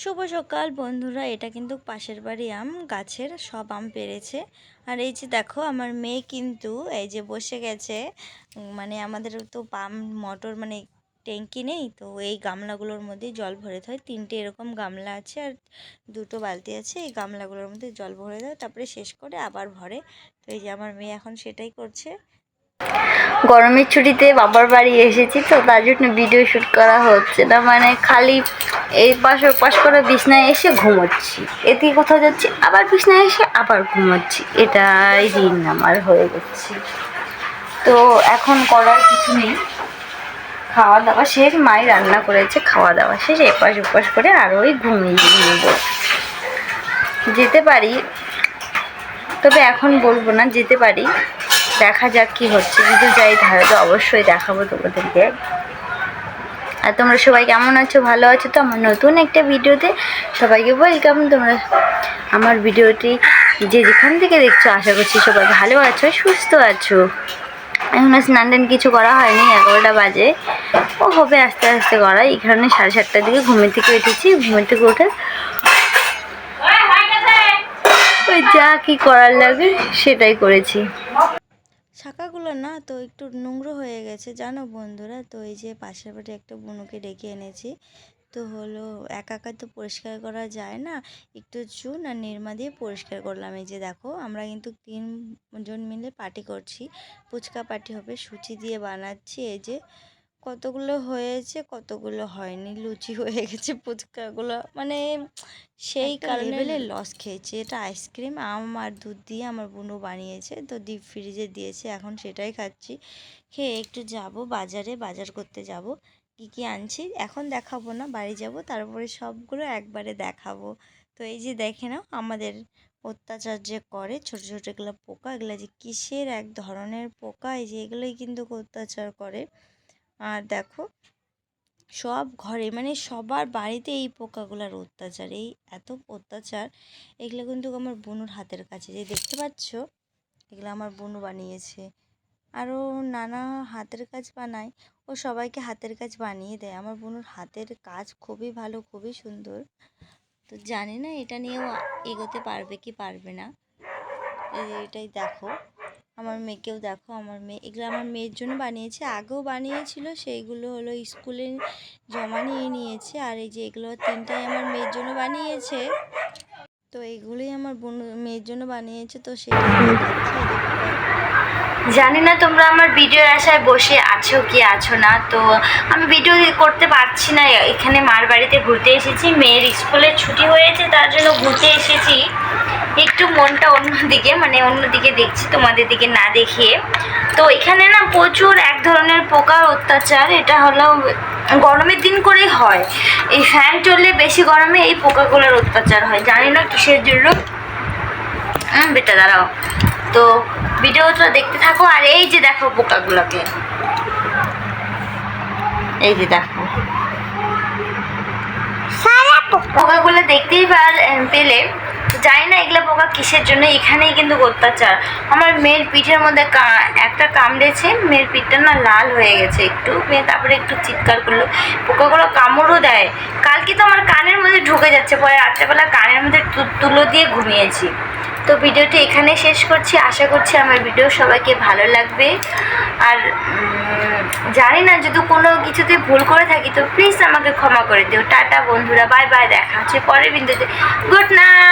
শুভ সকাল বন্ধুরা, এটা কিন্তু পাশের বাড়ি আম, গাছের সব আম পেরেছে। আর এই যে দেখো, আমার মেয়ে কিন্তু এই যে বসে গেছে। মানে আমাদের তো পাম্প মটর মানে ট্যাঙ্কি নেই, তো এই গামলাগুলোর মধ্যে জল ভরে হয় তিনটে এরকম গামলা আছে আর দুটো বালতি আছে, এই গামলাগুলোর মধ্যে জল ভরে দেয়, তারপরে শেষ করে আবার ভরে। তো এই যে আমার মেয়ে এখন সেটাই করছে। গরমের ছুটিতে বাবার বাড়ি এসেছি তো, তার জন্য ভিডিও শ্যুট করা হচ্ছে না মানে খালি এই পাশ ও পাশ করে বিছনায় এসে ঘুমোচ্ছি। এদিকে কোথাও যাচ্ছি, আবার বিছনায় এসে আবার ঘুমোচ্ছি। এটাই দিন আমার হয়ে যাচ্ছে তো এখন করার কিছু নেই। খাওয়া দাওয়া শেষ, মাই রান্না করেছে খাওয়া দাওয়া শেষ, এপাশ ওপাশ করে আর ওই ঘুমিয়ে নেব যেতে পারি, তবে এখন বলব না, যেতে পারি। দেখা যাক কি হচ্ছে। যদি যাই, তাহলে তো অবশ্যই দেখাবো তোমাদেরকে। আর তোমরা সবাই কেমন আছো? ভালো আছো তো? আমার নতুন একটা ভিডিওতে সবাইকে ওয়েলকাম তোমরা আমার ভিডিওটি যে যেখান থেকে দেখছ, আশা করছি সবাই ভালো আছো, সুস্থ আছো। এখন স্নান টান কিছু করা হয়নি, এগারোটা বাজে। ও হবে আস্তে আস্তে করা এখানে সাড়ে সাতটার দিকে ঘুমের থেকে উঠেছি। ঘুমের থেকে উঠে ওই যা কি করার লাগে, সেটাই করেছি। শাখাগুলো না, তো একটু নোংরো হয়ে গেছে। জানো বন্ধুরা, তো এই যে পাশের বাড়ি একটা বুনুকে ডেকে এনেছি। তো হলো একা একা তো পরিষ্কার করা যায় না। একটু চুন আর নির্মা দিয়ে পরিষ্কার করলাম। এই যে দেখো, আমরা কিন্তু তিনজন মিলে পার্টি করছি। ফুচকা পার্টি হবে সুচি দিয়ে বানাচ্ছি। এই যে কতগুলো হয়েছে কতগুলো হয়নি লুচি হয়ে গেছে ফুচকাগুলো। মানে সেই কারণে লস খেয়েছি। এটা আইসক্রিম আম আর দুধ দিয়ে আমার বোনও বানিয়েছে তো ডিপ ফ্রিজে দিয়েছে এখন সেটাই খাচ্ছি। খেয়ে একটু যাব বাজারে বাজার করতে যাব। কি কি আনছি এখন দেখাবো না বাড়ি যাব তারপরে সবগুলো একবারে দেখাবো। তো এই যে দেখে নাও আমাদের অত্যাচার যে করে ছোট ছোট এগুলো পোকা এগুলো যে কিসের এক ধরনের পোকা এই যে এগুলোই কিন্তু অত্যাচার করে। আর দেখো, সব ঘরে মানে সবার বাড়িতে এই পোকাগুলোর অত্যাচার, এই এত অত্যাচার, এগুলো কিন্তু আমার বোনুর হাতের কাছে। যে দেখতে পাচ্ছ, এগুলো আমার বোনু বানিয়েছে। আরও নানা হাতের কাজ বানায়, ও সবাইকে হাতের কাজ বানিয়ে দেয়। আমার বোনুর হাতের কাজ খুবই ভালো, খুবই সুন্দর। তো জানি না, এটা নিয়েও এগোতে পারবে কি পারবে না। এটাই দেখো। আমার মেয়েকেও দেখো, আমার মেয়ে, এগুলো আমার মেয়ের জন্য বানিয়েছে। আগেও বানিয়েছিল, সেইগুলো হলো স্কুলে জমা নিয়ে নিয়েছে। আর এই যে এগুলো তিনটাই আমার মেয়ের জন্য বানিয়েছে। তো এগুলোই আমার বোন, মেয়ের জন্য বানিয়েছে, তো সেটা জানি না তোমরা আমার ভিডিওর আশায় বসে আছো কি আছো না, তো আমি ভিডিও করতে পারছি না। এখানে মার বাড়িতে ঘুরতে এসেছি, মেয়ের স্কুলে ছুটি হয়েছে, তার জন্য ঘুরতে এসেছি। মনটা অন্যদিকে মানে অন্যদিকে দেখছি তোমাদের দিকে না দেখিয়ে। তো এখানে না প্রচুর এক ধরনের পোকার অত্যাচার এটা হলো গরমের দিন করেই হয়। এই ফ্যান চললে বেশি গরমে এই পোকাগুলোর অত্যাচার হয়। জানি না কিসের জন্য। বেটা দাঁড়াও। তো ভিডিওটা দেখতে থাকো আর এই যে দেখো পোকাগুলোকে। এই যে দেখো। পোকাগুলো দেখতেই পার- পেলে জানি না এগুলো পোকা কিসের জন্য, এখানেই কিন্তু অত্যাচার। আমার মেয়ের পিঠের মধ্যে একটা কামড়েছে, মেয়ের পিঠটা না লাল হয়ে গেছে একটু, মেয়ে তারপরে একটু চিৎকার করল। পোকাগুলো কামড়ও দেয়। কালকে তো আমার কানের মধ্যে ঢুকে যাচ্ছে, পরে রাত্রেবেলা কানের মধ্যে তুলো দিয়ে ঘুমিয়েছি। তো ভিডিওটি এখানে শেষ করছি। আশা করছি আমার ভিডিও সবাইকে ভালো লাগবে। আর জানি না যদি কোনো কিছুতে ভুল করে থাকি, তো প্লিজ আমাকে ক্ষমা করে দিও। টাটা বন্ধুরা, বাই বাই, দেখা হচ্ছে পরের বিন্দুতে গুড নাইট!